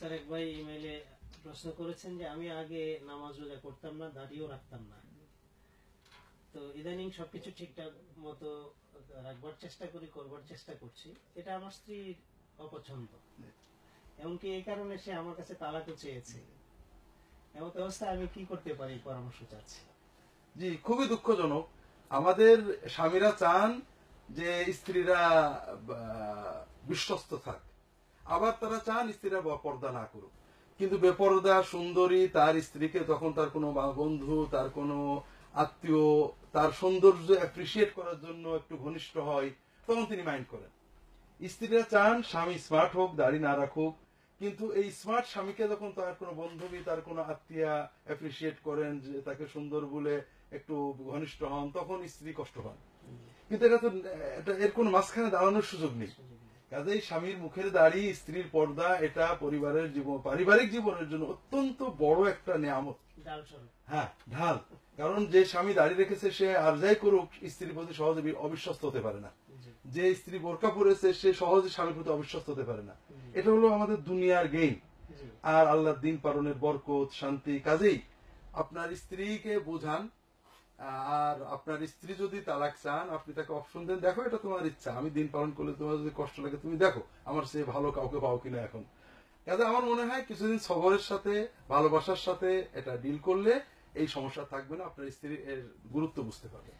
Sir এক ভাই ইমেইলে প্রশ্ন করেছেন যে আমি আগে নামাজ রোজা করতাম না, দাড়িও রাখতাম না। তো ইদানিং সবকিছু ঠিকঠাক মতো রাখবার চেষ্টা করি, করবার চেষ্টা করছি। এটা আমার স্ত্রীর অপছন্দ। এমনকি এই কারণে সে আমার কাছে তালাকও চেয়েছে। এমন অবস্থায় আমি কি করতে পারি পরামর্শ চাচ্ছি। জি, খুবই দুঃখজনক। আমাদের স্বামীরা চান যে স্ত্রীরা বিশ্বস্ত থাক। আবার তারা চান স্ত্রীরা পর্দা না করুক। কিন্তু বেপরদা, সুন্দরী, তার স্ত্রীকে তখন তার কোনো বন্ধু, তার কোনো আত্মীয়, তার সৌন্দর্য অ্যাপ্রিসিয়েট করার জন্য একটু ঘনিষ্ঠ হয়, তখন তিনি মাইন্ড করেন। স্ত্রীরা চান স্বামী স্মার্ট হোক, দাড়ি না রাখুক, কিন্তু এই স্মার্ট স্বামীকে যখন তার কোনো বান্ধবী, তার কোনো আত্মীয়া অ্যাপ্রিসিয়েট করেন যে তাকে সুন্দর বলে একটু ঘনিষ্ঠ হন, তখন স্ত্রী কষ্ট পান। কিন্তু এটা তো এর কোনো মাঝখানে দাঁড়ানোর সুযোগ নেই। কাজেই স্বামীর মুখের দাড়ি স্ত্রীর পর্দা এটা পরিবারের জীবন পারিবারিক জীবনের জন্য অত্যন্ত বড় একটা নিয়ামত। হ্যাঁ ঢাল। কারণ যে স্বামী দাঁড়িয়ে রেখেছে সে আর যাই করুক স্ত্রীর প্রতি সহজে অবিশ্বস্ত হতে পারে না। যে স্ত্রী বোরকা পরেছে সে সহজে স্বামীর প্রতি অবিশ্বস্ত হতে পারে না। এটা হলো আমাদের দুনিয়ার গেম আর আল্লাহর দিন পালনের বরকত শান্তি। কাজেই আপনার স্ত্রীকে বোঝান আর আপনার স্ত্রী যদি তালাক চান, আপনি তাকে অপশন দেন, দেখো এটা তোমার ইচ্ছা। আমি দিন পালন করলে তোমার যদি কষ্ট লাগে, তুমি দেখো আমার সে ভালো কাউকে পাও কিনা এখন। কাজে আমার মনে হয় কিছুদিন সবরের সাথে, ভালোবাসার সাথে এটা ডিল করলে এই সমস্যা থাকবে না, আপনার স্ত্রী এর গুরুত্ব বুঝতে পারবে।